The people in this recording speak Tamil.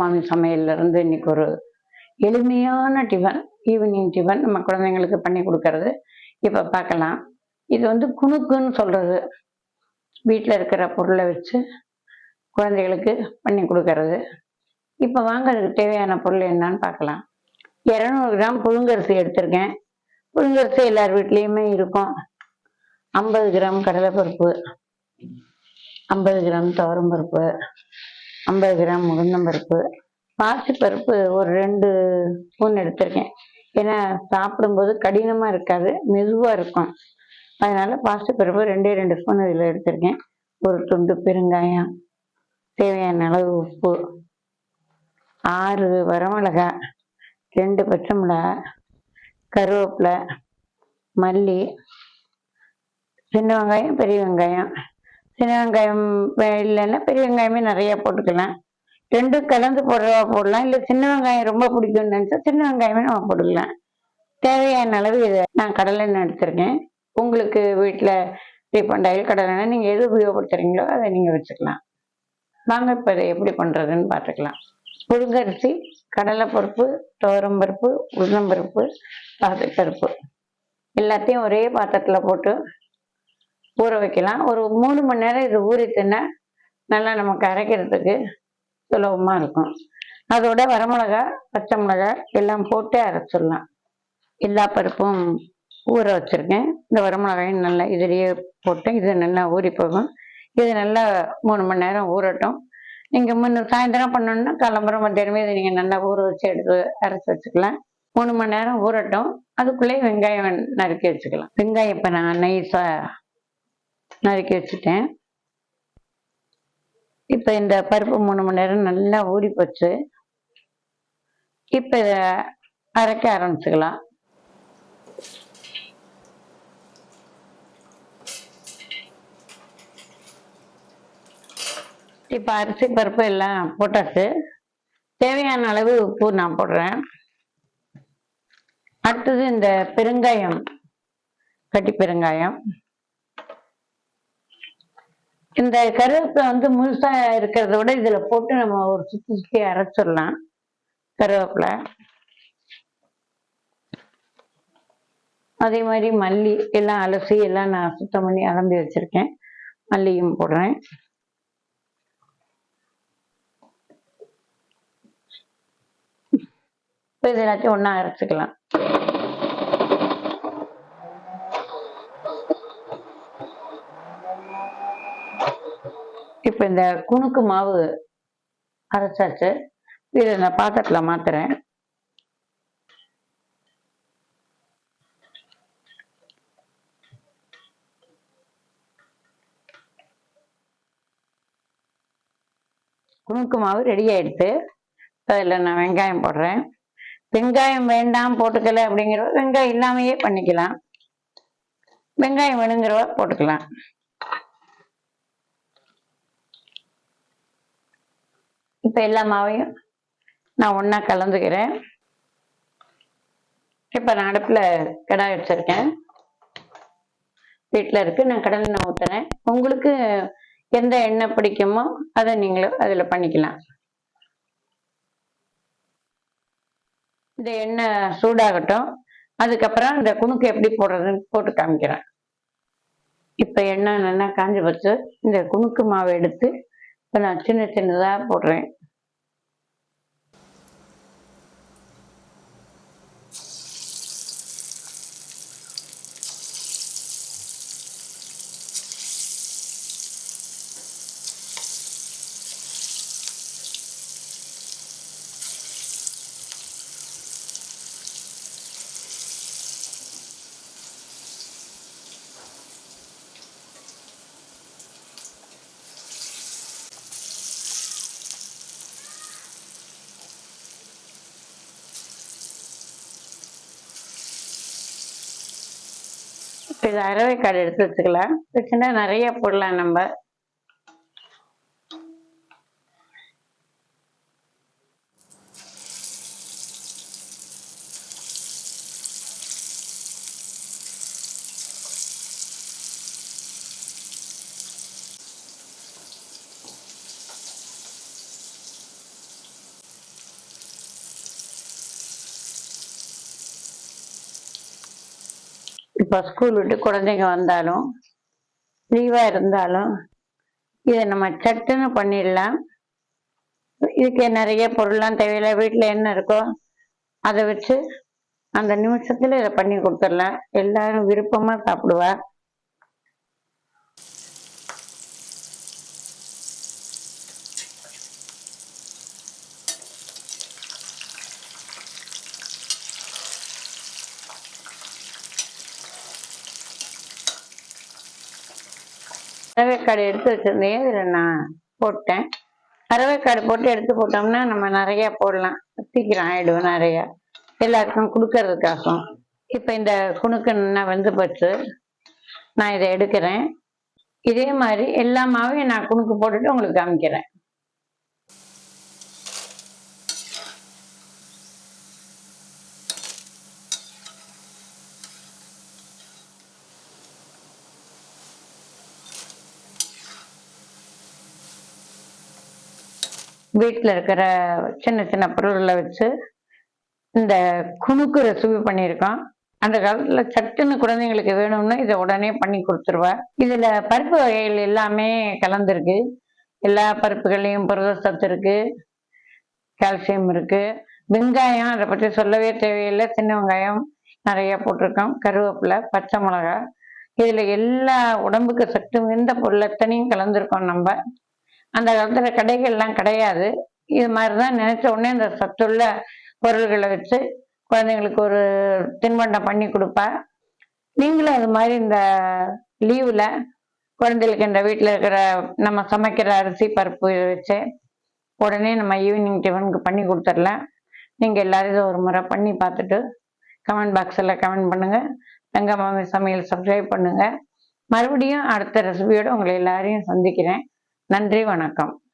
மாமி சமையல்ல இருந்து இன்னைக்கு ஒரு எளிமையான டிஃபன் ஈவினிங் டிஃபன் நம்ம குழந்தைங்களுக்கு பண்ணி கொடுக்கறது. இப்போ பார்க்கலாம். இது வந்து குணுக்குன்னு சொல்றது. வீட்டில் இருக்கிற பொருளை வச்சு குழந்தைகளுக்கு பண்ணி கொடுக்கறது. இப்போ வாங்க அதுக்கு தேவையான பொருள் என்னன்னு பார்க்கலாம். இரநூறு கிராம் புழுங்கரிசி எடுத்திருக்கேன். புழுங்கரிசி எல்லார் வீட்லேயுமே இருக்கும். ஐம்பது கிராம் கடலைப்பருப்பு ஐம்பது கிராம் துவரம்பருப்பு ஐம்பது கிராம் உளுந்தம்பருப்பு பாசிப்பருப்பு ஒரு ரெண்டு ஸ்பூன் எடுத்திருக்கேன். ஏன்னா சாப்பிடும்போது கடினமாக இருக்காது மெதுவாக இருக்கும். அதனால் பாசிப்பருப்பு ரெண்டே ரெண்டு ஸ்பூன் இதில் எடுத்திருக்கேன். ஒரு துண்டு பெருங்காயம் தேவையான அளவு உப்பு ஆறு வரமிளகாய் ரெண்டு பச்சை மிளகா கருவேப்பிலை மல்லி சின்ன வெங்காயம் பெரிய வெங்காயம் சின்ன வெங்காயம் இல்லைன்னா பெரிய வெங்காயமே நிறையா போட்டுக்கலாம். ரெண்டும் கலந்து போடுறவா போடலாம். இல்லை சின்ன வெங்காயம் ரொம்ப பிடிக்கும்னு நினச்சா சின்ன வெங்காயமே நம்ம போட்டுக்கலாம். தேவையான அளவு இதை நான் கடலெண்ணெய் எடுத்திருக்கேன். உங்களுக்கு வீட்டில் ரீஃபண்ட் ஆயில் கடலெண்ணெய் நீங்கள் எது உபயோகப்படுத்துறீங்களோ அதை நீங்கள் வச்சுக்கலாம். வாங்க இப்போ இதை எப்படி பண்ணுறதுன்னு பார்த்துக்கலாம். புழுங்கரிசி கடலைப்பருப்பு துவரம்பருப்பு உளுந்தம்பருப்பு பாசிப்பருப்பு எல்லாத்தையும் ஒரே பாத்திரத்தில் போட்டு ஊற வைக்கலாம். ஒரு மூணு மணி நேரம் இது ஊறிட்டுன்னா நல்லா நமக்கு அரைக்கிறதுக்கு சுலபமாக இருக்கும். அதோட வரமிளகா பச்சை மிளகாய் எல்லாம் போட்டு அரைச்சிடலாம். எல்லா பருப்பும் ஊற வச்சுருக்கேன். இந்த வரமிளகாயும் நல்லா இதுலேயே போட்டு இது நல்லா ஊறி போகும். இது நல்லா மூணு மணி நேரம் ஊறட்டும். நீங்கள் முன்ன சாயந்தரம் பண்ணணும்னா கிளம்புற மத்தியானமே இதை நீங்கள் நல்லா ஊற வச்சு எடுத்து அரைச்சி வச்சுக்கலாம். மூணு மணி நேரம் ஊறட்டும். அதுக்குள்ளேயே வெங்காயம் நறுக்கி வச்சுக்கலாம். வெங்காயம் இப்போ நான் நைஸாக நறுக்கி வச்சுட்டேன். இப்போ இந்த பருப்பு மூணு மணி நேரம் நல்லா ஊறி போச்சு இப்போ இதை அரைக்க ஆரம்பிச்சுக்கலாம். இப்போ அரிசி பருப்பு எல்லாம் போட்டாச்சு. தேவையான அளவு உப்பு நான் போடுறேன். அடுத்தது இந்த பெருங்காயம் கட்டி பெருங்காயம். இந்த கருவேப்பிலை வந்து முழுசா இருக்கிறத விட இதுல போட்டு நம்ம ஒரு சுத்தி சுத்தி அரைச்சிடலாம். கருவேப்பிலை. அதே மாதிரி மல்லி எல்லாம் அலசி எல்லாம் நான் சுத்தம் பண்ணி அலம்பி வச்சிருக்கேன். மல்லியும் போடுறேன். இப்போ இது எல்லாத்தையும் ஒன்றா அரைச்சிக்கலாம். இப்போ இந்த குணுக்கு மாவு அரைச்சாச்சு. இதை நான் பாத்திரத்தில் மாத்துறேன். குணுக்கு மாவு ரெடி ஆயிடுச்சு. அதில் நான் வெங்காயம் போடுறேன். வெங்காயம் வேண்டாம் போட்டுக்கல அப்படிங்கிறவ வெங்காயம் இல்லாமையே பண்ணிக்கலாம். வெங்காயம் வேணுங்கிறவ போட்டுக்கலாம். இப்போ எல்லா மாவையும் நான் ஒன்றா கலந்துக்கிறேன். இப்போ நான் அடுப்பில் கடாய் வச்சுருக்கேன். வீட்டில் இருக்கு. நான் கடலை நான் ஊற்றுறேன் உங்களுக்கு எந்த எண்ணெய் பிடிக்குமோ அதை நீங்களும் அதில் பண்ணிக்கலாம். இந்த எண்ணெய் சூடாகட்டும். அதுக்கப்புறம் இந்த குணுக்கு எப்படி போடுறதுன்னு போட்டு காமிக்கிறேன். இப்போ எண்ணெய் நல்லா காஞ்சி வச்சு இந்த குணுக்கு மாவை எடுத்து இப்போ நான் சின்ன சின்னதாக போடுறேன். இப்போ இது அரவைக்காடு எடுத்து வச்சுக்கலாம். வச்சுன்னா நிறைய போடலாம் நம்ம. இப்போ ஸ்கூல் விட்டு குழந்தைங்க வந்தாலும் லீவாக இருந்தாலும் இதை நம்ம சட்டுன்னு பண்ணிடலாம். இதுக்கு நிறைய பொருள்லாம் தேவையில்லை. வீட்டில் என்ன இருக்கோ அதை வச்சு அந்த நிமிஷத்தில் இதை பண்ணி கொடுத்துடலாம். எல்லாரும் விருப்பமாக சாப்பிடுவா. அரவேக்காடு எடுத்து வச்சிருந்தேன். இதில் நான் போட்டேன். அரவேக்காடு போட்டு எடுத்து போட்டோம்னா நம்ம நிறைய போடலாம். சீக்கிரம் ஆயிடும் நிறைய. எல்லாருக்கும் கொடுக்கறதுக்காகும் இப்போ இந்த குணுக்கன்னா வந்து வெந்து போச்சு. நான் இதை எடுக்கிறேன். இதே மாதிரி எல்லா மாவையும் நான் குணுக்கு போட்டுட்டு உங்களுக்கு காமிக்கிறேன். வீட்டில் இருக்கிற சின்ன சின்ன பொருள்களை வச்சு இந்த குணுக்கு ரெசிபி பண்ணியிருக்கோம் அந்த காலத்தில் சட்டுன்னு குழந்தைங்களுக்கு வேணும்னா இதை உடனே பண்ணி கொடுத்துருவேன் இதில் பருப்பு வகைகள் எல்லாமே கலந்துருக்கு. எல்லா பருப்புகளையும் புரத சத்து இருக்கு. கால்சியம் இருக்கு. வெங்காயம் அதை பற்றி சொல்லவே தேவையில்லை. சின்ன வெங்காயம் நிறைய போட்டிருக்கோம் கருவேப்பிலை பச்சை மிளகா இதில் எல்லா உடம்புக்கு சத்து மிகுந்த பொருள் எத்தனையும் கலந்துருக்கோம் நம்ம. அந்த காலத்துல கடைகள்லாம் கிடையாது. இது மாதிரி தான் நினைச்ச உடனே இந்த சத்துள்ள பொருள்களை வச்சு குழந்தைங்களுக்கு ஒரு தின்பண்டம் பண்ணி கொடுப்பா. நீங்களும் அது மாதிரி இந்த லீவில் குழந்தைகளுக்கு இந்த வீட்டில் இருக்கிற நம்ம சமைக்கிற அரிசி பருப்பு வச்சு உடனே நம்ம ஈவினிங் டிஃபனுக்கு பண்ணி கொடுத்துடலாம். நீங்கள் எல்லாரும் இதை ஒரு முறை பண்ணி பார்த்துட்டு கமெண்ட் பாக்ஸில் கமெண்ட் பண்ணுங்கள் தங்க மாமி சமையல் சப்ஸ்கிரைப் பண்ணுங்கள் மறுபடியும் அடுத்த ரெசிபியோடு உங்களை எல்லாரையும் சந்திக்கிறேன். நன்றி வணக்கம்.